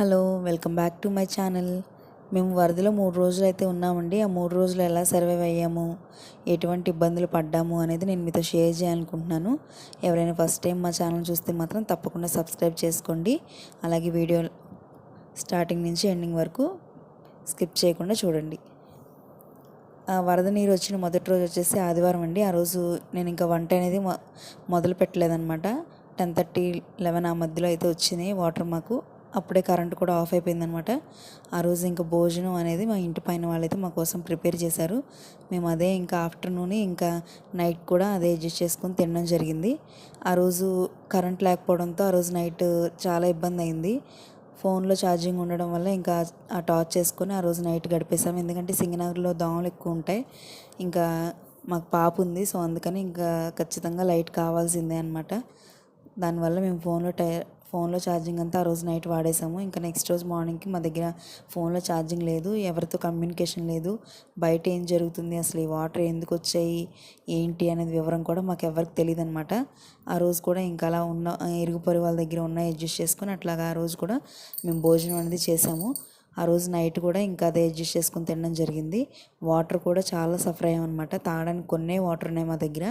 Hello welcome back to my channel. మేము వరదలో మూడు రోజులు అయితే ఉన్నామండి. ఆ మూడు రోజులు ఎలా సర్వైవ్ అయ్యాము? ఎటువంటి ఇబ్బందులు పడ్డాము అనేది నేను మీతో షేర్ చేయాలనుకుంటున్నాను. ఎవరైనా ఫస్ట్ టైం మా ఛానల్ చూస్తే మాత్రం తప్పకుండా సబ్స్క్రైబ్ చేసుకోండి. అలాగే వీడియో స్టార్టింగ్ నుంచి ఎండింగ్ వరకు స్కిప్ చేయకుండా చూడండి. ఆ వరద నీరు వచ్చిన మొదటి రోజు వచ్చేసి ఆదివారం అండి. ఆ రోజు నేను ఇంకా వంట అనేది మొ మొదలు పెట్టలేదన్నమాట టెన్ థర్టీ లెవెన్ ఆ మధ్యలో అయితే వచ్చింది వాటర్ మాకు. అప్పుడే కరెంట్ కూడా ఆఫ్ అయిపోయిందనమాట. ఆ రోజు ఇంకా భోజనం అనేది మా ఇంటి పైన వాళ్ళైతే మా కోసం ప్రిపేర్ చేశారు. మేము అదే ఇంకా ఆఫ్టర్నూన్ ఇంకా నైట్ కూడా అదే అడ్జస్ట్ చేసుకొని తినడం జరిగింది. ఆ రోజు కరెంట్ లేకపోవడంతో ఆ రోజు నైట్ చాలా ఇబ్బంది అయింది. ఫోన్లో ఛార్జింగ్ ఉండడం వల్ల ఇంకా ఆ టార్చ్ చేసుకొని ఆ రోజు నైట్ గడిపేసాం ఎందుకంటే సింగనగర్లో దోమలు ఎక్కువ ఉంటాయి. ఇంకా మాకు పాప ఉంది. సో అందుకని ఇంకా ఖచ్చితంగా లైట్ కావాల్సిందే అనమాట దానివల్ల మేము ఫోన్లో టై ఫోన్లో ఛార్జింగ్ అంతా ఆ రోజు నైట్ వాడేసాము ఇంకా నెక్స్ట్ రోజు మార్నింగ్కి మా దగ్గర ఫోన్లో ఛార్జింగ్ లేదు. ఎవరితో కమ్యూనికేషన్ లేదు. బయట ఏం జరుగుతుంది? అసలు ఈ వాటర్ ఎందుకు వచ్చాయి? ఏంటి అనేది వివరం కూడా మాకు ఎవరికి తెలియదు అనమాట ఆ రోజు కూడా ఇంకా అలా ఉన్న ఇరుగు పొరి వాళ్ళ దగ్గర ఉన్న అడ్జస్ట్ చేసుకుని అట్లాగా ఆ రోజు కూడా మేము భోజనం అనేది చేసాము ఆ రోజు నైట్ కూడా ఇంకా అదే అడ్జస్ట్ చేసుకుని తినడం జరిగింది. వాటర్ కూడా చాలా సఫర్ అయ్యామన్నమాట తాగడానికి కొన్ని వాటర్ ఉన్నాయి మా దగ్గర.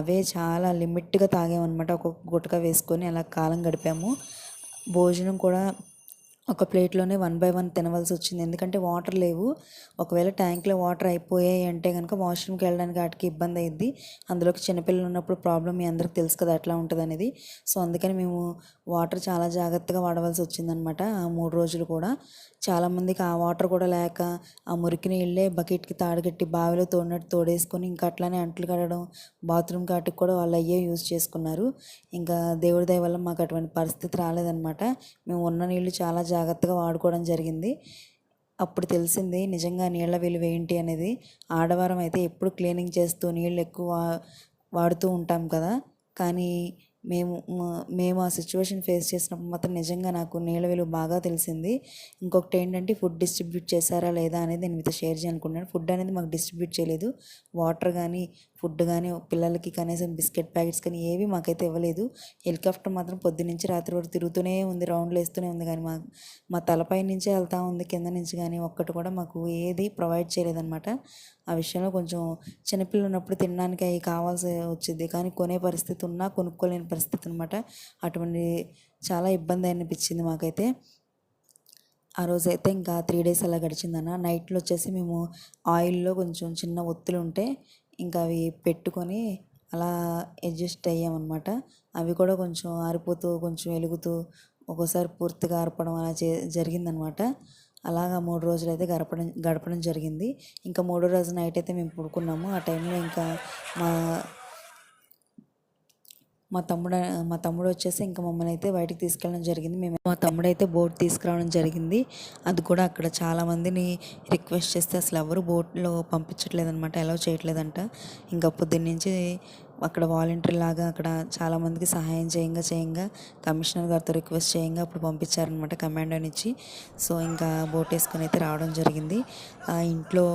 అవే చాలా లిమిట్గా తాగామన్నమాట ఒక్కొక్క గుటక వేసుకొని అలా కాలం గడిపాము. భోజనం కూడా ఒక ప్లేట్లోనే వన్ బై వన్ తినవలసి వచ్చింది. ఎందుకంటే వాటర్ లేవు. ఒకవేళ ట్యాంక్లో వాటర్ అయిపోయాయి అంటే కనుక వాష్రూమ్కి వెళ్ళడానికి వాటికి ఇబ్బంది అయ్యింది అందులోకి చిన్నపిల్లలు ఉన్నప్పుడు ప్రాబ్లం మీ అందరికి తెలుసు కదా ఎట్లా ఉంటుంది అనేది. సో అందుకని మేము వాటర్ చాలా జాగ్రత్తగా వాడవలసి వచ్చిందనమాట ఆ మూడు రోజులు కూడా. చాలామందికి ఆ వాటర్ కూడా లేక ఆ మురికి నీళ్ళే బకెట్కి తాడుగట్టి బావిలో తోడినట్టు తోడేసుకొని ఇంకా అట్లానే అంట్లు కడగడం బాత్రూమ్ కాటికి కూడా వాళ్ళు అయ్యే యూజ్ చేసుకున్నారు. ఇంకా దేవుడి దయ వల్ల మాకు అటువంటి పరిస్థితి రాలేదన్నమాట. మేము ఉన్న నీళ్ళు చాలా జాగ్రత్తగా వాడుకోవడం జరిగింది. అప్పుడు తెలిసింది నిజంగా నీళ్ళ విలువ ఏంటి అనేది. ఆడవారం అయితే ఎప్పుడు క్లీనింగ్ చేస్తూ నీళ్ళు ఎక్కువ వాడుతూ ఉంటాం కదా. కానీ మేము మేము ఆ సిచ్యువేషన్ ఫేస్ చేసినప్పుడు మాత్రం నిజంగా నాకు నీళ్ళ విలువ బాగా తెలిసింది. ఇంకొకటి ఏంటంటే ఫుడ్ డిస్ట్రిబ్యూట్ చేశారా లేదా అనేది నేను మీతో షేర్ చేయాలనుకుంటున్నాను. ఫుడ్ అనేది మాకు డిస్ట్రిబ్యూట్ చేయలేదు. వాటర్ కానీ ఫుడ్ కానీ పిల్లలకి కనీసం బిస్కెట్ ప్యాకెట్స్ కానీ ఏవి మాకైతే ఇవ్వలేదు. హెలికాప్టర్ మాత్రం పొద్దు నుంచి రాత్రి వరకు తిరుగుతూనే ఉంది. రౌండ్లు వేస్తూనే ఉంది. కానీ మా మా తలపై నుంచే వెళ్తూ ఉంది. కింద నుంచి కానీ ఒక్కటి కూడా మాకు ఏది ప్రొవైడ్ చేయలేదన్నమాట. ఆ విషయంలో కొంచెం చిన్నపిల్లలు ఉన్నప్పుడు తినడానికి అవి కావాల్సి వచ్చింది. కానీ కొనే పరిస్థితి ఉన్నా కొనుక్కోలేని పరిస్థితి అనమాట అటువంటి చాలా ఇబ్బంది అనిపించింది మాకైతే. ఆ రోజు అయితే ఇంకా త్రీ డేస్ అలా గడిచిందన్న. నైట్లో వచ్చేసి మేము ఆయిల్లో కొంచెం చిన్న ఒత్తులు ఉంటే ఇంకా అవి పెట్టుకొని అలా అడ్జస్ట్ అయ్యామన్నమాట. అవి కూడా కొంచెం ఆరిపోతూ కొంచెం వెలుగుతూ ఒక్కోసారి పూర్తిగా ఆరపడం అలా చే జరిగిందనమాట అలాగా మూడు రోజులు అయితే గడపడం గడపడం జరిగింది. ఇంకా మూడో రోజు నైట్ అయితే మేము పడుకున్నాము. ఆ టైంలో ఇంకా మా మా తమ్ముడు మా తమ్ముడు వచ్చేసి ఇంకా మమ్మల్ని అయితే బయటికి తీసుకెళ్ళడం జరిగింది. మేము మా తమ్ముడు అయితే బోట్ తీసుకురావడం జరిగింది. అది కూడా అక్కడ చాలామందిని రిక్వెస్ట్ చేస్తే అసలు ఎవరు బోట్లో పంపించట్లేదన్నమాట అలౌ చేయట్లేదంట. ఇంకా పొద్దున్న నుంచి అక్కడ వాలంటీర్ లాగా అక్కడ చాలామందికి సహాయం చేయంగా చేయంగా కమిషనర్ గారితో రిక్వెస్ట్ చేయంగా అప్పుడు పంపించారనమాట కమాండోని ఇచ్చి సో ఇంకా బోట్ వేసుకొని అయితే రావడం జరిగింది. ఆ ఇంట్లో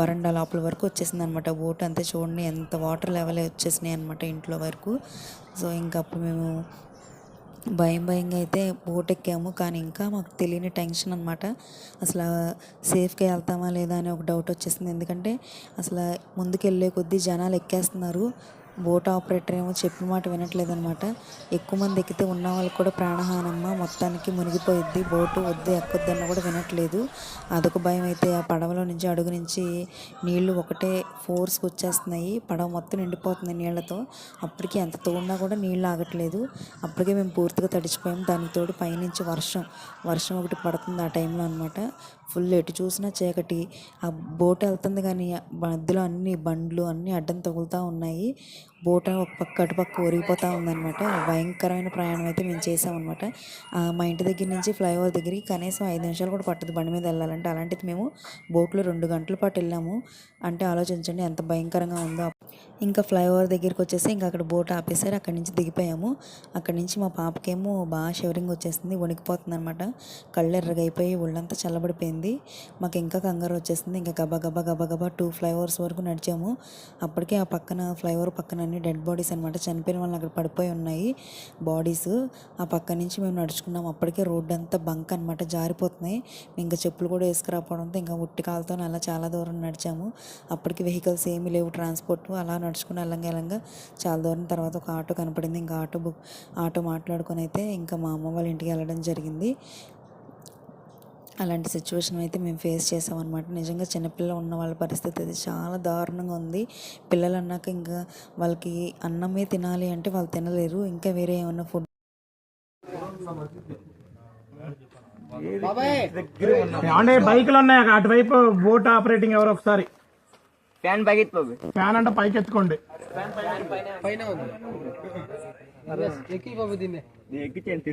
వరండా లోపల వరకు వచ్చేసింది అనమాట బోట్ అంతే చూడండి ఎంత వాటర్ లెవెల్ వచ్చేసినాయి అనమాట ఇంట్లో వరకు. సో ఇంకా అప్పుడు మేము భయం భయంగా అయితే బోట్ ఎక్కాము. కానీ ఇంకా మాకు తెలియని టెన్షన్ అనమాట అసలు సేఫ్గా వెళ్తామా లేదా అని ఒక డౌట్ వచ్చేసింది. ఎందుకంటే అసలు ముందుకు వెళ్ళే కొద్దీ జనాలు ఎక్కేస్తున్నారు. బోట్ ఆపరేటర్ ఏమో చెప్పిన మాట వినట్లేదు అనమాట ఎక్కువ మంది ఎక్కితే ఉన్న వాళ్ళకి కూడా ప్రాణహానమ్మ మొత్తానికి మునిగిపోయిద్ది బోటు వద్దు ఎక్కొద్దన్న కూడా వినట్లేదు. అదొక భయం అయితే ఆ పడవలో నుంచి అడుగు నుంచి నీళ్ళు ఒకటే ఫోర్స్కి వచ్చేస్తున్నాయి. పడవ మొత్తం నిండిపోతుంది నీళ్ళతో. అప్పటికి ఎంత తోడినా కూడా నీళ్ళు ఆగట్లేదు. అప్పటికే మేము పూర్తిగా తడిచిపోయాం. దానికి తోడు పైనుంచి వర్షం వర్షం ఒకటి పడుతుంది ఆ టైంలో అనమాట ఫుల్ ఎటు చూసినా చీకటి. ఆ బోట్ వెళ్తుంది కానీ మధ్యలో అన్ని బండ్లు అన్నీ అడ్డం తగులుతూ ఉన్నాయి. బోట ఒక పక్క అటుపక్క ఊరిగిపోతూ ఉందన్నమాట. భయంకరమైన ప్రయాణం అయితే మేము చేసామన్నమాట మా ఇంటి దగ్గర నుంచి ఫ్లైఓవర్ దగ్గరికి కనీసం ఐదు నిమిషాలు కూడా పట్టదు బండి మీద వెళ్ళాలంటే. అలాంటిది మేము బోట్లో రెండు గంటల పాటు వెళ్ళాము. అంటే ఆలోచించండి ఎంత భయంకరంగా ఉందో. ఇంకా ఫ్లైఓవర్ దగ్గరికి వచ్చేసి ఇంకా అక్కడ బోట్ ఆపేసారు అక్కడి నుంచి దిగిపోయాము. అక్కడి నుంచి మా పాపకేమో బాగా షివరింగ్ వచ్చేసింది వణికిపోతుంది అనమాట కళ్ళు ఎర్రగైపోయి ఒళ్ళంతా చల్లబడిపోయింది. మాకు ఇంకా కంగారు వచ్చేసింది. ఇంకా గబా గబా గబా గబా టూ ఫ్లైఓవర్స్ వరకు నడిచాము. అప్పటికే ఆ పక్కన ఫ్లైఓవర్ పక్కన అన్ని డెడ్ బాడీస్ అనమాట చనిపోయిన వాళ్ళు అక్కడ పడిపోయి ఉన్నాయి బాడీస్. ఆ పక్క నుంచి మేము నడుచుకున్నాం అప్పటికే రోడ్డు అంతా బంక్ అనమాట జారిపోతున్నాయి. ఇంకా చెప్పులు కూడా వేసుకురాపోవడంతో ఇంకా ఉట్టి కాలుతో అలా చాలా దూరం నడిచాము. అప్పటికి వెహికల్స్ ఏమీ లేవు ట్రాన్స్పోర్ట్ అలా నడుచుకుని వెళ్ళంగా చాలా దూరం తర్వాత ఒక ఆటో కనపడింది. ఇంకా ఆటో బుక్ ఆటో మాట్లాడుకొని అయితే ఇంకా మా అమ్మ వాళ్ళ ఇంటికి వెళ్ళడం జరిగింది. అలాంటి సిచ్యువేషన్ అయితే మేము ఫేస్ చేసామన్నమాట. నిజంగా చిన్నపిల్లలు ఉన్న వాళ్ళ పరిస్థితి అయితే చాలా దారుణంగా ఉంది. పిల్లలు అన్నాక ఇంకా వాళ్ళకి అన్నమే తినాలి అంటే వాళ్ళు తినలేరు. ఇంకా వేరే ఏమన్నా ఫుడ్ బైక్లు బైకులు ఉన్నాయి. అటువైపు బోట్ ఆపరేటింగ్ ఎవరు ఒకసారి. ఫ్యాన్ బగిట్ ఫ్యాన్ అంటే పైకి ఎత్తుకోండి. ఎక్కించండి